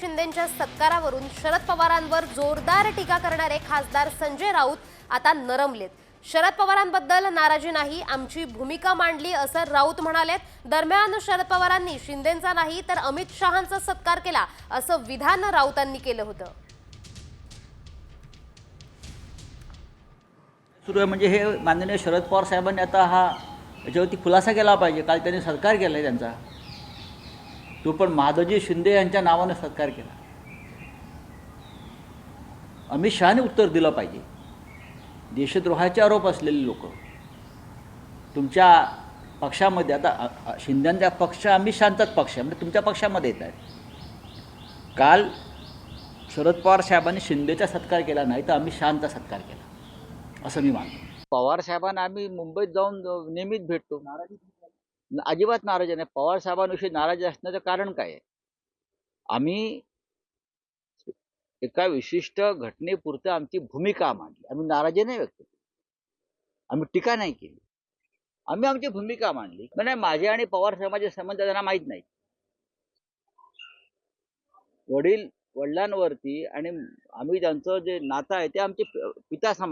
शिंदेच्या सत्कारावरून शरद पवारांवर जोरदार टीका करणारे खासदार संजय राऊत आता नरमलेत. शरद पवारांबद्दल नाराजी नाही आमची भूमिका मांडली असं राऊत म्हणालेत. दरम्यान शरद पवारांनी शिंदेचा नाही तर अमित शहांचा सत्कार केला असं विधान राऊतांनी केलं होतं. सुरू आहे म्हणजे हे माननीय शरद पवार साहेबांनी आता हा याच्यावरती खुलासा केला पाहिजे काल त्यांनी सत्कार केला आहे त्यांचा. तो पण माधवजी शिंदे यांच्या नावानं सत्कार केला. अमित शहाने उत्तर दिलं पाहिजे. देशद्रोहाचे आरोप असलेले लोक तुमच्या पक्षामध्ये आता शिंद्यांचा पक्ष अमित शहांचाच पक्ष आहे म्हणजे तुमच्या पक्षामध्ये येत आहेत. काल शरद पवार साहेबांनी शिंदेचा सत्कार केला नाही तर अमित शहांचा सत्कार केला. असं मी मानतो. पवार साहेबांना आम्ही मुंबईत जाऊन नेहमीच भेटतो. न- अजिबात नाराज नाही पवार साहेबांविषयी नाराज असण्याचं कारण काय आहे? आम्ही एका विशिष्ट घटनेपुरतं आमची भूमिका मांडली. आम्ही नाराजी नाही व्यक्त केली. आम्ही टीका नाही केली. आम्ही आमची भूमिका मांडली. म्हणजे माझे आणि पवार साहेबांचे संबंध त्यांना माहीत नाही. वडील वडिलांवरती आणि आम्ही त्यांचं जे नातं आहे ते आमचे पिता समान